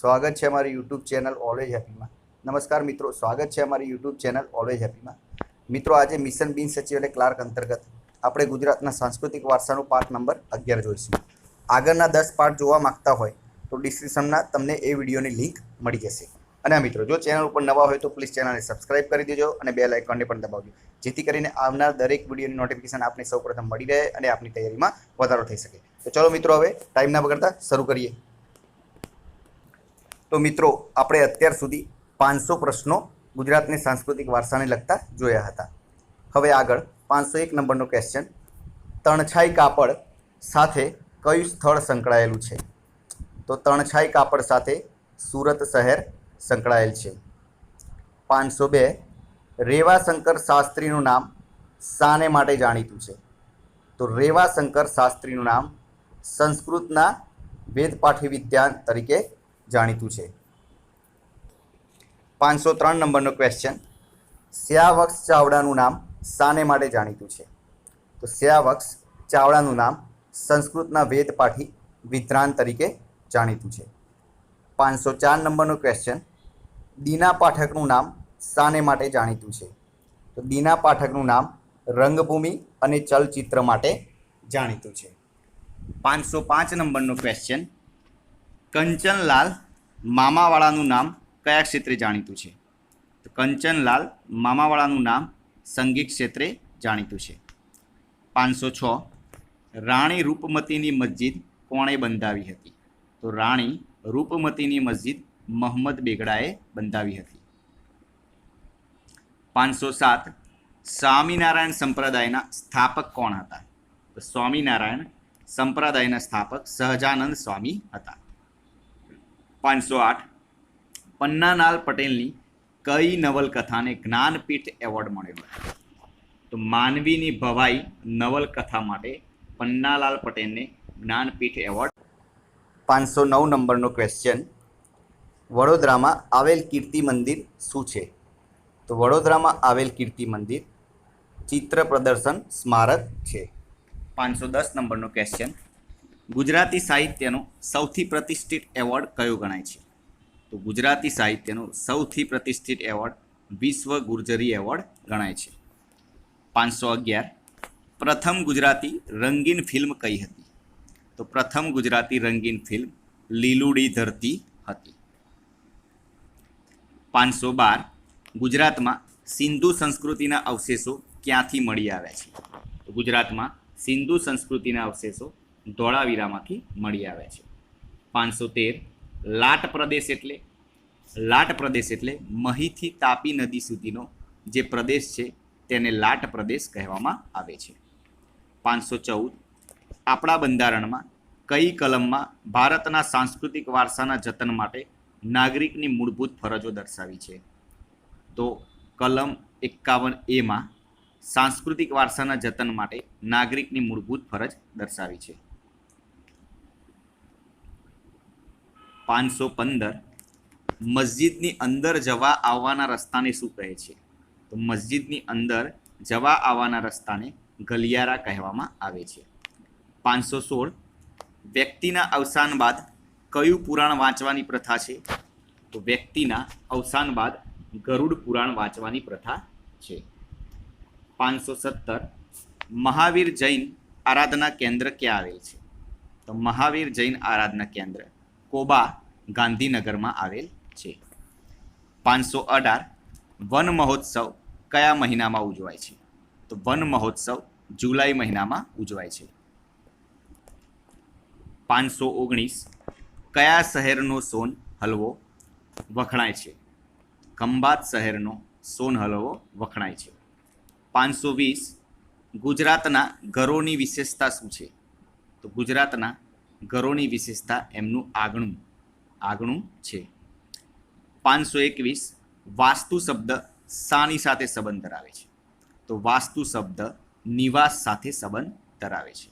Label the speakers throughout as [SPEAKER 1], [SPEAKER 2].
[SPEAKER 1] સ્વાગત છે અમારી યુટ્યુબ ચેનલ ઓલવેજ હેપીમાં નમસ્કાર મિત્રો, સ્વાગત છે અમારી યુટ્યુબ ચેનલ ઓલવેજ હેપીમાં મિત્રો, આજે મિશન બિન સચિવ એટલે ક્લાર્ક અંતર્ગત આપણે ગુજરાતના સાંસ્કૃતિક વારસાનો પાઠ નંબર અગિયાર જોઈશું. આગળના દસ પાઠ જોવા માંગતા હોય તો ડિસ્ક્રિપ્શનમાં તમને એ વિડીયોની લિંક મળી જશે. અને મિત્રો, જો ચેનલ ઉપર નવા હોય તો પ્લીઝ ચેનલને સબસ્ક્રાઇબ કરી દેજો અને બે લાઇકોનને પણ દબાવજો. જેથી કરીને આવનાર દરેક વિડીયોની નોટિફિકેશન આપને સૌપ્રથમ મળી રહે અને આપની તૈયારીમાં વધારો થઈ શકે. તો ચલો મિત્રો, હવે ટાઈમ ના બગડતા શરૂ કરીએ. તો મિત્રો, આપણે અત્યાર સુધી પાંચસો પ્રશ્નો ગુજરાતની સાંસ્કૃતિક વારસાને લગતા જોયા હતા. હવે આગળ પાંચસો એક નંબરનો ક્વેશ્ચન તણછાઈ કાપડ સાથે કયું સ્થળ સંકળાયેલું છે? તો તણછાઈ કાપડ સાથે સુરત શહેર સંકળાયેલ છે. પાંચસો બે, રેવાશંકર શાસ્ત્રીનું નામ શાને માટે જાણીતું છે. તો રેવાશંકર શાસ્ત્રીનું નામ સંસ્કૃતના વેદપાઠી વિદ્યાન તરીકે જાણીતું છે. પાંચસો ત્રણ નંબરનો ક્વેશ્ચન શ્યાવક્ષ ચાવડાનું નામ શાને માટે જાણીતું છે. તો શ્યાવક્ષ ચાવડાનું નામ સંસ્કૃતના વેદપાઠી વિદ્રાન તરીકે જાણીતું છે. પાંચસો ચાર નંબરનો ક્વેશ્ચન દીના પાઠકનું નામ શાને માટે જાણીતું છે. તો દીના પાઠકનું નામ રંગભૂમિ અને ચલચિત્ર માટે જાણીતું છે. પાંચસો પાંચ નંબરનો ક્વેશ્ચન કંચનલાલ મામાવાળાનું નામ કયા ક્ષેત્રે જાણીતું છે? તો કંચનલાલ મામાવાળાનું નામ સંગીત ક્ષેત્રે જાણીતું છે. પાંચસો છ. રાણી રૂપમતીની મસ્જિદ કોણે બંધાવી હતી? તો રાણી રૂપમતીની મસ્જિદ મોહમ્મદ બેગડાએ બંધાવી હતી. પાંચસો સાત. સ્વામિનારાયણ સંપ્રદાયના સ્થાપક કોણ હતા? તો સ્વામિનારાયણ સંપ્રદાયના સ્થાપક સહજાનંદ સ્વામી હતા. પાંચસો આઠ. પન્નાલાલ પટેલની કઈ નવલકથાને જ્ઞાનપીઠ એવોર્ડ મળ્યો તો માનવીની ભવાઈ નવલકથા માટે પન્નાલાલ પટેલને જ્ઞાનપીઠ એવોર્ડ. પાંચસો નવ નંબરનો ક્વેશ્ચન વડોદરામાં આવેલ કીર્તિ મંદિર શું છે? તો વડોદરામાં આવેલ કીર્તિ મંદિર ચિત્ર પ્રદર્શન સ્મારક છે. પાંચસો દસ નંબરનો ક્વેશ્ચન ગુજરાતી સાહિત્યનો સૌથી પ્રતિષ્ઠિત એવોર્ડ કયો ગણાય છે? તો ગુજરાતી સાહિત્યનો સૌથી પ્રતિષ્ઠિત એવોર્ડ વિશ્વ ગુર્જરી એવોર્ડ ગણાય છે. પાંચસો અગિયાર. પ્રથમ ગુજરાતી રંગીન ફિલ્મ કઈ હતી? તો પ્રથમ ગુજરાતી રંગીન ફિલ્મ લીલુડી ધરતી હતી. પાંચસો બાર. ગુજરાતમાં સિંધુ સંસ્કૃતિના અવશેષો ક્યાંથી મળી આવ્યા છે? ગુજરાતમાં સિંધુ સંસ્કૃતિના અવશેષો ધોળાવીરામાંથી મળી આવે છે. પાંચસો તેર લાટ પ્રદેશ એટલે, લાટ પ્રદેશ એટલે મહીથી તાપી નદી સુધીનો જે પ્રદેશ છે, તેને લાટ પ્રદેશ કહેવામાં આવે છે. પાંચસો ચૌદ આપણા બંધારણમાં કઈ કલમમાં ભારતના સાંસ્કૃતિક વારસાના જતન માટે નાગરિકની મૂળભૂત ફરજો દર્શાવી છે? તો કલમ એકાવન એમાં સાંસ્કૃતિક વારસાના જતન માટે નાગરિકની મૂળભૂત ફરજ દર્શાવી છે. પાંચસો પંદર મસ્જિદની અંદર જવા આવવાના રસ્તાને શું કહે છે? તો મસ્જિદની અંદર જવા આવવાના રસ્તાને ગલિયારા કહેવામાં આવે છે. પાંચસો સોળ વ્યક્તિના અવસાન બાદ કયું પુરાણ વાંચવાની પ્રથા છે? તો વ્યક્તિના અવસાન બાદ ગરુડ પુરાણ વાંચવાની પ્રથા છે. પાંચસો સત્તર મહાવીર જૈન આરાધના કેન્દ્ર ક્યાં આવેલ છે? તો મહાવીર જૈન આરાધના કેન્દ્ર કોબા ગાંધીનગરમાં આવેલ છે. પાંચસો અઢાર વન મહોત્સવ કયા મહિનામાં ઉજવાય છે? તો વન મહોત્સવ જુલાઈ મહિનામાં ઉજવાય છે. પાંચસો ઓગણીસ કયા શહેરનો સોન હલવો વખણાય છે? ખંભાત શહેરનો સોન હલવો વખણાય છે. પાંચસો વીસ ગુજરાતના ઘરોની વિશેષતા શું છે? તો ગુજરાતના ઘરોની વિશેષતા એમનું આગણું આગણું છે. પાંચસો એકવીસ વાસ્તુ શબ્દ શાની સાથે સંબંધ ધરાવે છે. તો વાસ્તુ શબ્દ નિવાસ સાથે સંબંધ ધરાવે છે.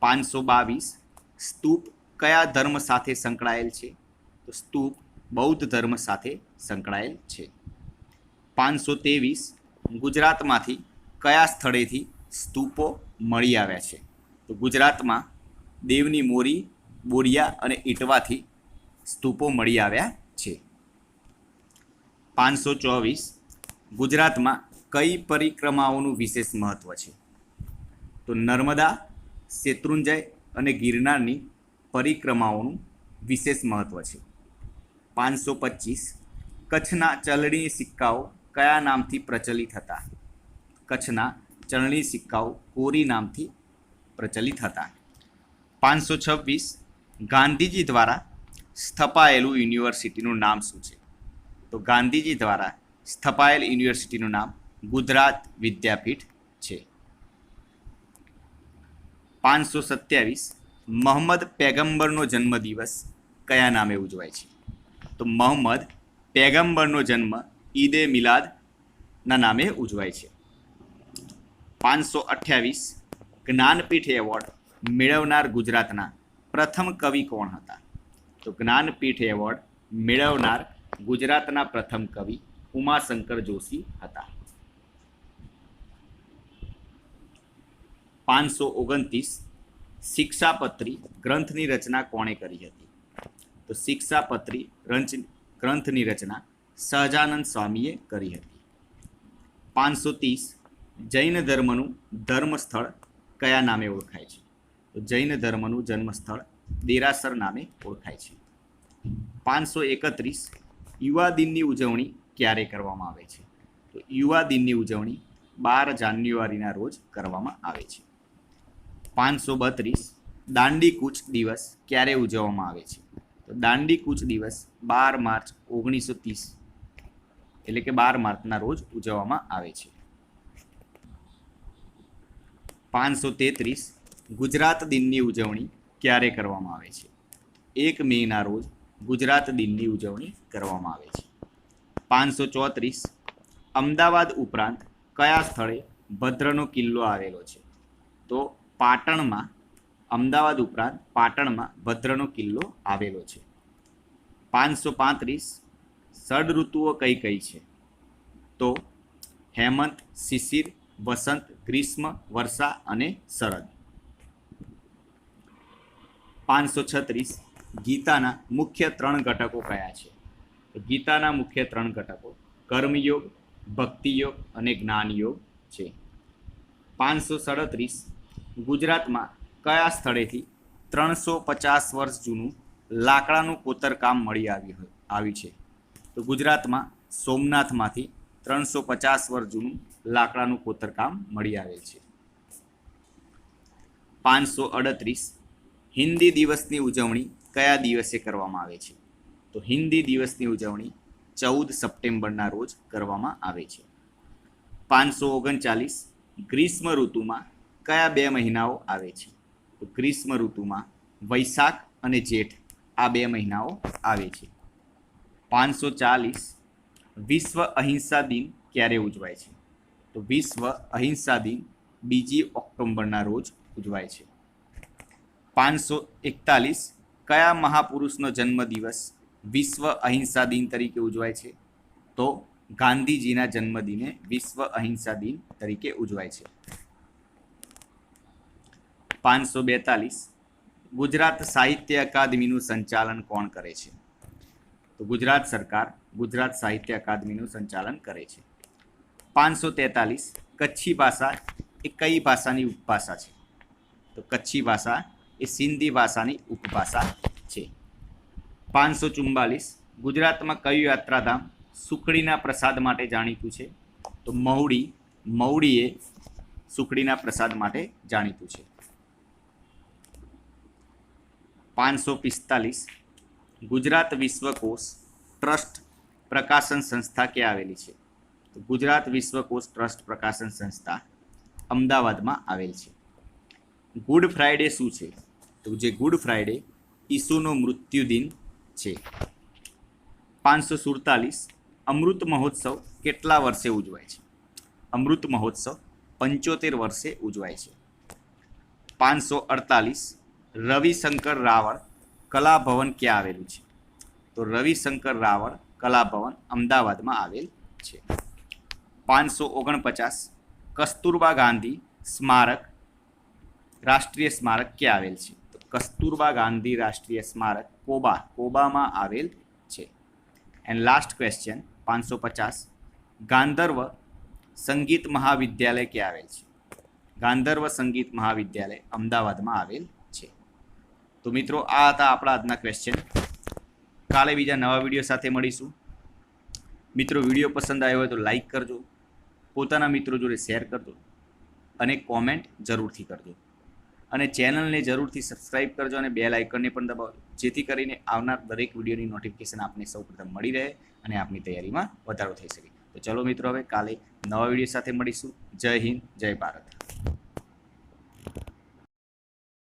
[SPEAKER 1] પાંચસો બાવીસ સ્તૂપ કયા ધર્મ સાથે સંકળાયેલ છે? તો સ્તૂપ બૌદ્ધ ધર્મ સાથે સંકળાયેલ છે. પાંચસો ત્રેવીસ ગુજરાતમાંથી કયા સ્થળેથી સ્તૂપો મળી આવ્યા છે? તો ગુજરાતમાં દેવની મોરી, બોરિયા અને ઇટવાથી સ્તૂપો મળી આવ્યા છે. પાંચસો ચોવીસ ગુજરાતમાં કઈ પરિક્રમાઓનું વિશેષ મહત્વ છે? તો નર્મદા, શેત્રુંજય અને ગિરનારની પરિક્રમાઓનું વિશેષ મહત્વ છે. પાંચસો પચીસ કચ્છના ચલણી સિક્કાઓ કયા નામથી પ્રચલિત હતા? કચ્છના ચલણી સિક્કાઓ કોરી નામથી પ્રચલિત હતા. પાંચસો છવ્વીસ ગાંધીજી દ્વારા સ્થપાયેલું યુનિવર્સિટીનું નામ શું છે? તો ગાંધીજી દ્વારા સ્થપાયેલ યુનિવર્સિટીનું નામ ગુજરાત વિદ્યાપીઠ છે. પાંચસો સત્યાવીસ મોહમ્મદ પેગમ્બરનો જન્મદિવસ કયા નામે ઉજવાય છે? તો મોહમ્મદ પેગમ્બરનો જન્મ ઈદે મિલાદના નામે ઉજવાય છે. પાંચસો અઠ્યાવીસ જ્ઞાનપીઠ એવોર્ડ મેળવનાર ગુજરાતના પ્રથમ કવિ કોણ હતા? તો જ્ઞાનપીઠ એવોર્ડ મેળવનાર ગુજરાતના પ્રથમ કવિ ઉમાશંકર જોશી હતા. પાંચસો ઓગણત્રીસ શિક્ષાપત્રી ગ્રંથની રચના કોણે કરી હતી? તો શિક્ષાપત્રી રંચ ગ્રંથની રચના સહજાનંદ સ્વામીએ કરી હતી. પાંચસો ત્રીસ જૈન ધર્મનું ધર્મસ્થળ કયા નામે ઓળખાય છે? તો જૈન ધર્મનું જન્મસ્થળ દેરાસર નામે ઓળખાય છે. પાંચસો એકત્રીસ યુવા દિનની ઉજવણી ક્યારે કરવામાં આવે છે? તો યુવા દિનની ઉજવણી બાર જાન્યુઆરીના રોજ કરવામાં આવે છે. પાંચસો બત્રીસ દાંડી કૂચ દિવસ ક્યારે ઉજવવામાં આવે છે? તો દાંડી કૂચ દિવસ બાર માર્ચ ઓગણીસો ત્રીસ એટલે કે બાર માર્ચના રોજ ઉજવવામાં આવે છે. પાંચસો તેત્રીસ ગુજરાત દિનની ઉજવણી ક્યારે કરવામાં આવે છે? એક મેના રોજ ગુજરાત દિનની ઉજવણી કરવામાં આવે છે. પાંચસો ચોત્રીસ, અમદાવાદ ઉપરાંત કયા સ્થળે ભદ્રનો કિલ્લો આવેલો છે? તો પાટણમાં, અમદાવાદ ઉપરાંત પાટણમાં ભદ્રનો કિલ્લો આવેલો છે. પાંચસો પાંત્રીસ ષડ ઋતુઓ કઈ કઈ છે? તો હેમંત, શિશિર, વસંત, ગ્રીષ્મ, વર્ષા અને શરદ. પાંચસો છત્રીસ ગીતાના મુખ્ય ત્રણ ઘટકો કયા છે? ગીતાના મુખ્ય ત્રણ ઘટકો કર્મયોગ, ભક્તિયોગ અને જ્ઞાનયોગ છે. પાંચસો સડત્રીસ ગુજરાતમાં કયા સ્થળેથી ત્રણસો પચાસ વર્ષ જૂનું લાકડાનું કોતરકામ મળી આવ્યું આવ્યું છે? તો ગુજરાતમાં સોમનાથમાંથી ત્રણસો પચાસ વર્ષ જૂનું લાકડાનું કોતરકામ મળી આવેલ છે. પાંચસો અડત્રીસ હિન્દી દિવસની ઉજવણી કયા દિવસે કરવામાં આવે છે? તો હિન્દી દિવસની ઉજવણી ચૌદ સપ્ટેમ્બરના રોજ કરવામાં આવે છે. પાંચસો ઓગણચાલીસ ગ્રીષ્મ ઋતુમાં કયા બે મહિનાઓ આવે છે? તો ગ્રીષ્મ ઋતુમાં વૈશાખ અને જેઠ આ બે મહિનાઓ આવે છે. પાંચસો ચાલીસ વિશ્વ અહિંસા દિન ક્યારે ઉજવાય છે? તો વિશ્વ અહિંસા દિન બીજી ઓક્ટોબરના રોજ ઉજવાય છે. પાંચસો એકતાલીસ કયા મહાપુરુષનો જન્મદિવસ વિશ્વ અહિંસા દિન તરીકે ઉજવાય છે? તો ગાંધીજીના જન્મદિને વિશ્વ અહિંસા દિન તરીકે ઉજવાય છે. પાંચસો બેતાલીસ ગુજરાત સાહિત્ય અકાદમીનું સંચાલન કોણ કરે છે? તો ગુજરાત સરકાર ગુજરાત સાહિત્ય અકાદમીનું સંચાલન કરે છે. પાંચસો તેતાલીસ કચ્છી ભાષા એ કઈ ભાષાની ઉપભાષા છે? તો કચ્છી ભાષા એ સિંધી ભાષાની ઉપભાષા છે. પાંચસો ચુમ્બાલીસ ગુજરાતમાં કયું યાત્રાધામ સુખડીના પ્રસાદ માટે જાણીતું છે? તો મહુડી મહુડી સુખડીના પ્રસાદ માટે જાણીતું છે. પાંચસો પિસ્તાલીસ, ગુજરાત વિશ્વકોશ ટ્રસ્ટ પ્રકાશન સંસ્થા ક્યાં આવેલી છે? તો ગુજરાત વિશ્વકોશ ટ્રસ્ટ પ્રકાશન સંસ્થા અમદાવાદમાં આવેલ છે. ગુડ ફ્રાઈડે શું છે? તો જે ગુડ ફ્રાઈડે ઈસુનો મૃત્યુદિન છે. પાંચસો સુડતાલીસ અમૃત મહોત્સવ કેટલા વર્ષે ઉજવાય છે? અમૃત મહોત્સવ પંચોતેર વર્ષે ઉજવાય છે. પાંચસો અડતાલીસ રવિશંકર રાવળ કલાભવન ક્યાં આવેલું છે? તો રવિશંકર રાવળ કલાભવન અમદાવાદમાં આવેલ છે. પાંચસો ઓગણપચાસ કસ્તુરબા ગાંધી સ્મારક રાષ્ટ્રીય સ્મારક ક્યાં આવેલ છે? કસ્તુરબા ગાંધી રાષ્ટ્રીય સ્મારક કોબા, કોબામાં આવેલ છે. એન્ડ લાસ્ટ ક્વેશ્ચન પાંચસો પચાસ. ગાંધર્વ સંગીત મહાવિદ્યાલય ક્યાં આવેલ છે? ગાંધર્વ સંગીત મહાવિદ્યાલય અમદાવાદમાં આવેલ છે. તો મિત્રો, આ હતા આપણા આજના ક્વેશ્ચન કાલે બીજા નવા વીડિયો સાથે મળીશું. મિત્રો, વીડિયો પસંદ આવ્યો હોય તો લાઈક કરજો. પોતાના મિત્રો જોડે શેર કરજો અને કોમેન્ટ જરૂરથી કરજો. અને ચેનલને જરૂરથી સબસ્ક્રાઇબ કરજો અને બેલ આઇકનને પણ દબાવો જેથી કરીને આવનાર દરેક વિડીયોની નોટિફિકેશન આપને સૌપ્રથમ મળી રહે અને આપની તૈયારીમાં વધારો થઈ શકે. તો ચલો મિત્રો, હવે કાલે નવા વીડિયો સાથે મળીશું. જય હિન્દ, જય ભારત.